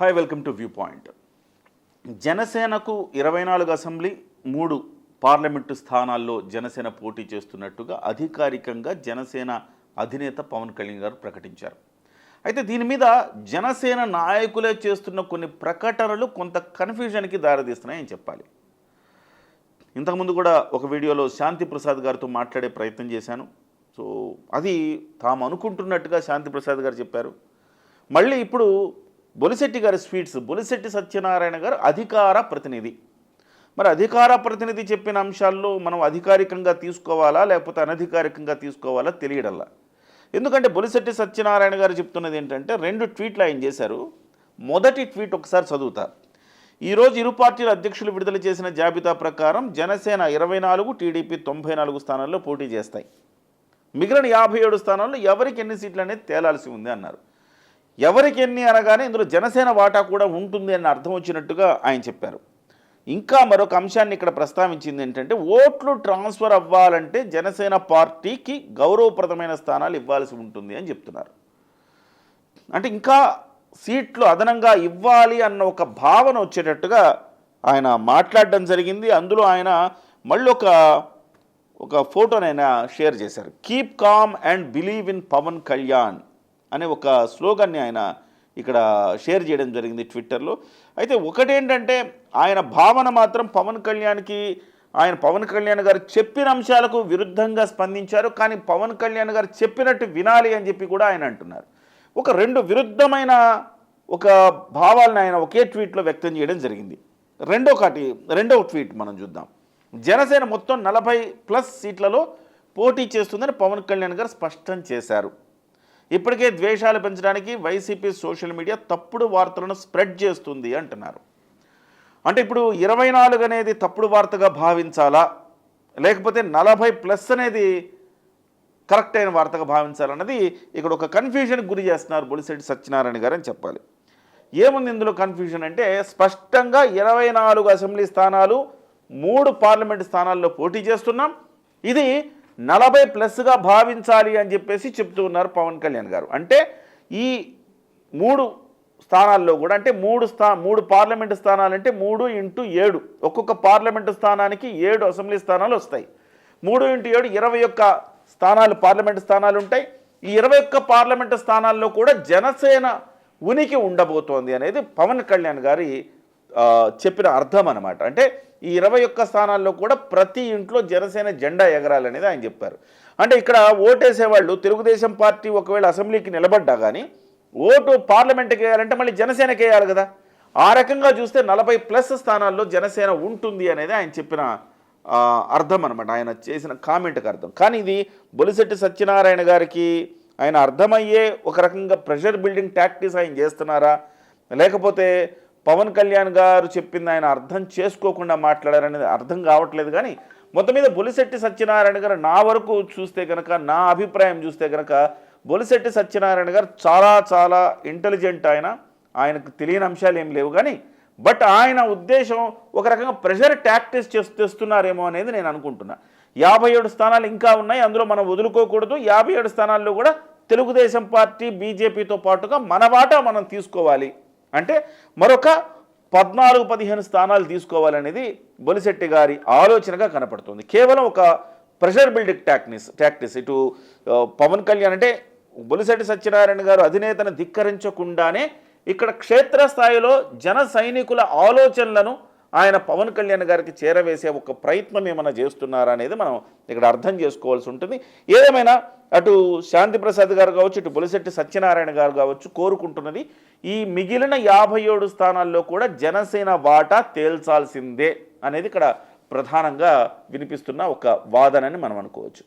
Hi welcome to view point జనసేనకు ఇరవై నాలుగు అసెంబ్లీ మూడు పార్లమెంటు స్థానాల్లో జనసేన పోటీ చేస్తున్నట్టుగా అధికారికంగా జనసేన అధినేత పవన్ కళ్యాణ్ గారు ప్రకటించారు. అయితే దీని మీద జనసేన నాయకులే చేస్తున్న కొన్ని ప్రకటనలు కొంత కన్ఫ్యూజన్కి దారితీస్తున్నాయని చెప్పాలి. ఇంతకుముందు కూడా ఒక వీడియోలో శాంతి ప్రసాద్ గారితో మాట్లాడే ప్రయత్నం చేశాను. సో అది తాము అనుకుంటున్నట్టుగా శాంతి ప్రసాద్ గారు చెప్పారు. మళ్ళీ ఇప్పుడు బొలిశెట్టి గారి స్వీట్స్ బొలిశెట్టి సత్యనారాయణ గారు అధికార ప్రతినిధి. మరి అధికార ప్రతినిధి చెప్పిన అంశాల్లో మనం అధికారికంగా తీసుకోవాలా లేకపోతే అనధికారికంగా తీసుకోవాలా తెలియడల్లా? ఎందుకంటే బొలిశెట్టి సత్యనారాయణ గారు చెప్తున్నది ఏంటంటే రెండు ట్వీట్లు ఆయన చేశారు. మొదటి ట్వీట్ ఒకసారి చదువుతారు ఈరోజు ఇరు పార్టీల అధ్యక్షులు విడుదల చేసిన జాబితా ప్రకారం జనసేన ఇరవై నాలుగు టీడీపీ తొంభై నాలుగు స్థానాల్లో పోటీ చేస్తాయి. మిగిలిన యాభై ఏడు స్థానాల్లో ఎవరికి ఎన్ని సీట్లు అనేది తేలాల్సి ఉంది అన్నారు. ఎవరికి ఎన్ని అనగానే ఇందులో జనసేన వాటా కూడా ఉంటుంది అని అర్థం వచ్చినట్టుగా ఆయన చెప్పారు. ఇంకా మరొక అంశాన్ని ఇక్కడ ప్రస్తావించింది ఏంటంటే ఓట్లు ట్రాన్స్ఫర్ అవ్వాలంటే జనసేన పార్టీకి గౌరవప్రదమైన స్థానాలు ఇవ్వాల్సి ఉంటుంది అని చెప్తున్నారు. అంటే ఇంకా సీట్లు అదనంగా ఇవ్వాలి అన్న ఒక భావన వచ్చేటట్టుగా ఆయన మాట్లాడడం జరిగింది. అందులో ఆయన మళ్ళీ ఒక ఒక ఫోటోనైనా షేర్ చేశారు. Keep calm and believe in Pawan Kalyan అనే ఒక స్లోగన్ని ఆయన ఇక్కడ షేర్ చేయడం జరిగింది ట్విట్టర్లో. అయితే ఒకటేంటంటే ఆయన భావన మాత్రం పవన్ కళ్యాణ్కి ఆయన పవన్ కళ్యాణ్ గారు చెప్పిన అంశాలకు విరుద్ధంగా స్పందించారు. కానీ పవన్ కళ్యాణ్ గారు చెప్పినట్టు వినాలి అని చెప్పి కూడా ఆయన అంటున్నారు. ఒక రెండు విరుద్ధమైన ఒక భావాలను ఆయన ఒకే ట్వీట్లో వ్యక్తం చేయడం జరిగింది. రెండో కాటి రెండవ ట్వీట్ మనం చూద్దాం. జనసేన మొత్తం నలభై ప్లస్ సీట్లలో పోటీ చేస్తుందని పవన్ కళ్యాణ్ గారు స్పష్టం చేశారు. ఇప్పటికే ద్వేషాలు పెంచడానికి వైసీపీ సోషల్ మీడియా తప్పుడు వార్తలను స్ప్రెడ్ చేస్తుంది అంటున్నారు. అంటే ఇప్పుడు ఇరవై నాలుగు అనేది తప్పుడు వార్తగా భావించాలా? లేకపోతే నలభై ప్లస్ అనేది కరెక్ట్ అయిన వార్తగా భావించాలన్నది ఇక్కడ ఒక కన్ఫ్యూజన్కి గురి చేస్తున్నారు బొలిశెట్టి సత్యనారాయణ గారు అని చెప్పాలి. ఏముంది ఇందులో కన్ఫ్యూజన్ అంటే స్పష్టంగా ఇరవై నాలుగు అసెంబ్లీ స్థానాలు మూడు పార్లమెంట్ స్థానాల్లో పోటీ చేస్తున్నాం. ఇది నలభై ప్లస్గా భావించాలి అని చెప్పేసి చెప్తూ ఉన్నారు పవన్ కళ్యాణ్ గారు. అంటే ఈ మూడు స్థానాల్లో కూడా అంటే మూడు స్థా మూడు పార్లమెంటు స్థానాలు అంటే మూడు ఇంటూ ఏడు. ఒక్కొక్క పార్లమెంటు స్థానానికి ఏడు అసెంబ్లీ స్థానాలు వస్తాయి. మూడు ఇంటూ ఏడు ఇరవై ఒక్క స్థానాలు పార్లమెంటు స్థానాలు ఉంటాయి. ఈ ఇరవై ఒక్క పార్లమెంటు స్థానాల్లో కూడా జనసేన ఉనికి ఉండబోతోంది అనేది పవన్ కళ్యాణ్ గారి చెప్పిన అర్థం అనమాట అంటే ఈ ఇరవై ఒక్క స్థానాల్లో కూడా ప్రతి ఇంట్లో జనసేన జెండా ఎగరాలనేది ఆయన చెప్పారు. అంటే ఇక్కడ ఓటేసేవాళ్ళు తెలుగుదేశం పార్టీ ఒకవేళ అసెంబ్లీకి నిలబడ్డా కానీ ఓటు పార్లమెంట్కి వేయాలంటే మళ్ళీ జనసేనకి వేయాలి కదా. ఆ రకంగా చూస్తే నలభై ప్లస్ స్థానాల్లో జనసేన ఉంటుంది అనేది ఆయన చెప్పిన అర్థం అనమాట ఆయన చేసిన కామెంట్కి అర్థం. కానీ ఇది బొలిశెట్టి సత్యనారాయణ గారికి ఆయన అర్థమయ్యే ఒక రకంగా ప్రెషర్ బిల్డింగ్ టాక్టీస్ ఆయన చేస్తున్నారా? లేకపోతే పవన్ కళ్యాణ్ గారు చెప్పింది ఆయన అర్థం చేసుకోకుండా మాట్లాడారనేది అర్థం కావట్లేదు. కానీ మొత్తం మీద బొలిశెట్టి సత్యనారాయణ గారు నా వరకు చూస్తే కనుక నా అభిప్రాయం చూస్తే కనుక బొలిశెట్టి సత్యనారాయణ గారు చాలా చాలా ఇంటెలిజెంట్ ఆయన. ఆయనకు తెలియని అంశాలు ఏం లేవు. కానీ బట్ ఆయన ఉద్దేశం ఒక రకంగా ప్రెషర్ టాక్టిక్స్ చేస్తూ తెస్తున్నారేమో అనేది నేను అనుకుంటున్నా. యాభై ఏడు స్థానాలు ఇంకా ఉన్నాయి. అందులో మనం వదులుకోకూడదు. యాభై ఏడు స్థానాల్లో కూడా తెలుగుదేశం పార్టీ బీజేపీతో పాటుగా మన వాటా మనం తీసుకోవాలి. అంటే మరొక పద్నాలుగు పదిహేను స్థానాలు తీసుకోవాలనేది బొలిశెట్టి గారి ఆలోచనగా కనపడుతుంది. కేవలం ఒక ప్రెషర్ బిల్డింగ్ టాక్నిస్ టాక్టిస్ ఇటు పవన్ కళ్యాణ్ అంటే బొలిశెట్టి సత్యనారాయణ గారు అధినేతను ధిక్కరించకుండానే ఇక్కడ క్షేత్రస్థాయిలో జన సైనికుల ఆలోచనలను ఆయన పవన్ కళ్యాణ్ గారికి చేరవేసే ఒక ప్రయత్నం ఏమైనా చేస్తున్నారా అనేది మనం ఇక్కడ అర్థం చేసుకోవాల్సి ఉంటుంది. ఏదేమైనా అటు శాంతి ప్రసాద్ గారు కావచ్చు ఇటు బొలిశెట్టి సత్యనారాయణ గారు కావచ్చు కోరుకుంటున్నది ఈ మిగిలిన యాభై ఏడు స్థానాల్లో కూడా జనసేన వాటా తేల్చాల్సిందే అనేది ఇక్కడ ప్రధానంగా వినిపిస్తున్న ఒక వాదనని మనం అనుకోవచ్చు.